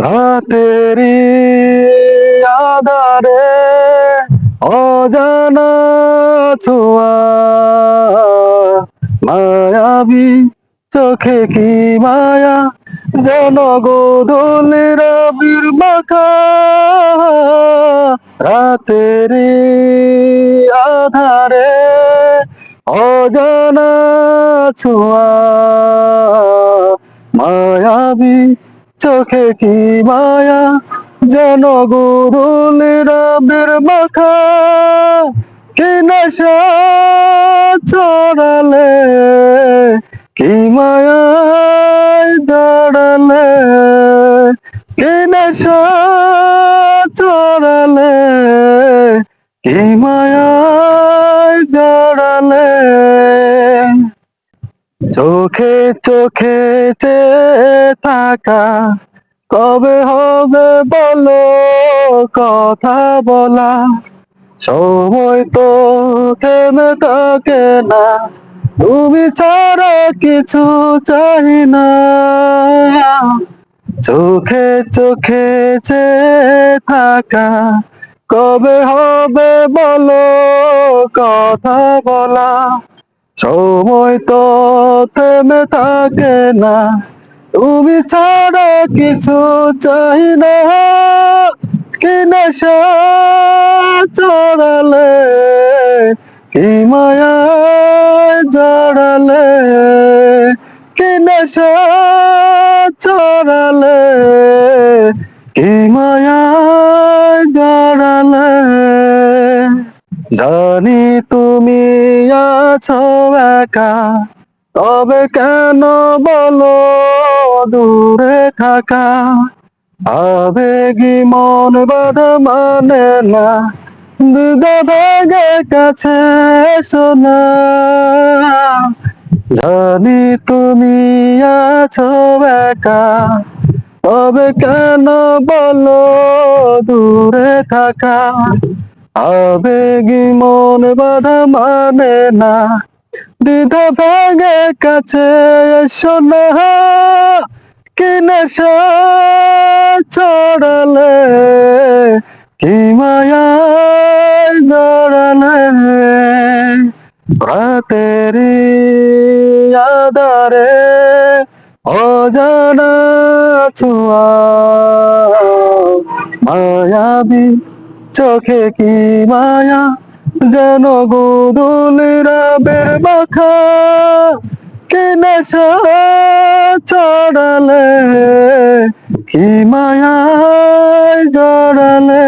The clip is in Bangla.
রাতেরি আধারে অজানা ছোঁয়া। মায়াবী চোখে কি মায়া? যেন গোধূলির বীর মাখা। রাতেরি আধারে অজানা ছোঁয়া। মায়াবী চোখে কি মায়া? যেন গুরুলের বীর মাখা। কি নেশা চড়ালে কি মায়া জড়ালে? কি নেশা চড়ালে কি মায়া জড়ালে? চোখে চোখে চেয়ে থাকা। কবে হবে বলো, কথা বলা। সময় তো থেমে থাকে না, তুমি ছাড়া কিছু চাই না। চোখে চোখে চেয়ে থাকা। কবে হবে বলো, কথা বলা। সময় তো থেমে থাকে না। তুমি ছাড়া কিছু চাই না। কি নেশা চড়ালে, কি মায়া জড়ালে, কি নেশা চড়ালে, কি মায়া জড়ালে। জানি তুমি আছো একা তবে কেন বলো দূরে থাকা? আবেগি মন বাধা মানে না। দুধ ভেগে কাছে শোনা। জানি তুমি আছো একা। তবে কেন বলো দূরে থাকা? আবেগি মন বাধা মানে না। দ্বিধা ভেঙে কাছে এসো না। কি নেশা চড়ালে কি মায়া জড়ালে। রাতেরি আদারে অজানা ছোঁয়া, মায়াবী চোখে কি মায়া যেন গোদুলিরা বের মাখা কি নেশা চড়ালে কি মায়া জড়ালে।